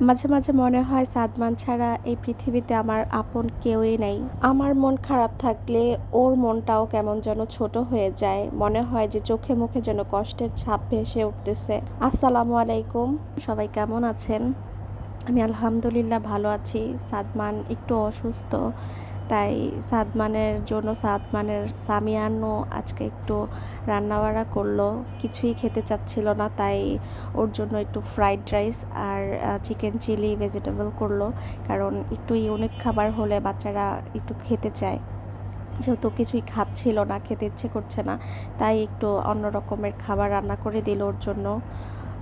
মাঝে মাঝে মনে হয় সাদমান ছাড়া এই পৃথিবীতে আমার আপন কেউই নাই। আমার মন খারাপ থাকলে ওর মনটাও কেমন যেন ছোট হয়ে যায়। মনে হয় যে চোখে মুখে যেন কষ্টের ছাপ ভেসে উঠতেছে। আসসালামু আলাইকুম। সবাই কেমন আছেন? আমি আলহামদুলিল্লাহ ভালো আছি। সাদমান একটু অসুস্থ। তাই সাদমানের জন্য সাদমানের সামিয়ানো আজকে একটু রান্নাবাড়া করল, কিছুই খেতে চাচ্ছিল না, তাই ওর জন্য একটু ফ্রাইড রাইস আর চিকেন চিলি ভেজিটেবল করল, কারণ একটু ইউনিক খাবার হলে বাচ্চারা একটু খেতে চায়। যেহেতু কিছুই খাচ্ছিল না, খেতে ইচ্ছে করছে না, তাই একটু অন্য রকমের খাবার রান্না করে দিল ওর জন্য।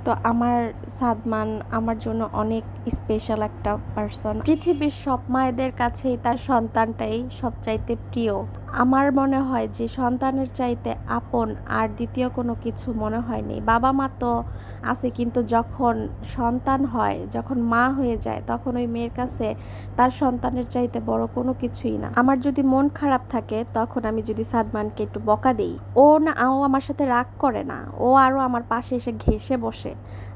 তো আমার সাদমান আমার জন্য অনেক স্পেশাল একটা পার্সন পৃথিবীর সব মায়েদের কাছেই তার সন্তানটাই সবচাইতে প্রিয়। আমার মনে হয় যে সন্তানের চাইতে আপন আর দ্বিতীয় কোনো কিছু মনে হয়নি। বাবা মা তো আছে, কিন্তু যখন সন্তান হয়, যখন মা হয়ে যায়, তখন ওই মেয়ের কাছে তার সন্তানের চাইতে বড় কোনো কিছুই না। আমার যদি মন খারাপ থাকে, তখন আমি যদি সাদমানকে একটু বকা দিই। ও না, ও আমার সাথে রাগ করে না। ও আরও আমার পাশে এসে ঘেসে বসে।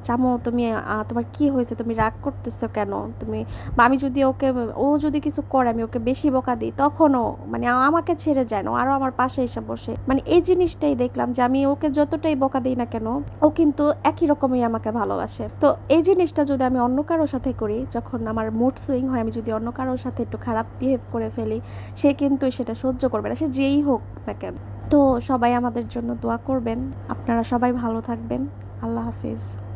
চামো, তুমি তোমার কি হয়েছে? তুমি রাগ করতেছো কেন? তুমি আমি যদি ওকে, ও যদি কিছু করে, আমি ওকে বেশি বকা দিই, তখনও মানে আমাকে ছেড়ে যায় না আরও আমার পাশে এসে বসে। মানে এই জিনিসটাই দেখলাম যে আমি ওকে যতটাই বকা দিই না কেন, ও কিন্তু একই রকমই আমাকে ভালোবাসে। তো এই জিনিসটা যদি আমি অন্য কারোর সাথে করি, যখন আমার মুড সুইং হয়, আমি যদি অন্য কারোর সাথে একটু খারাপ বিহেভ করে ফেলি, সে কিন্তু সেটা সহ্য করবে না, সে যেই হোক না কেন। তো সবাই আমাদের জন্য দোয়া করবেন। আপনারা সবাই ভালো থাকবেন। আল্লাহ হাফিজ।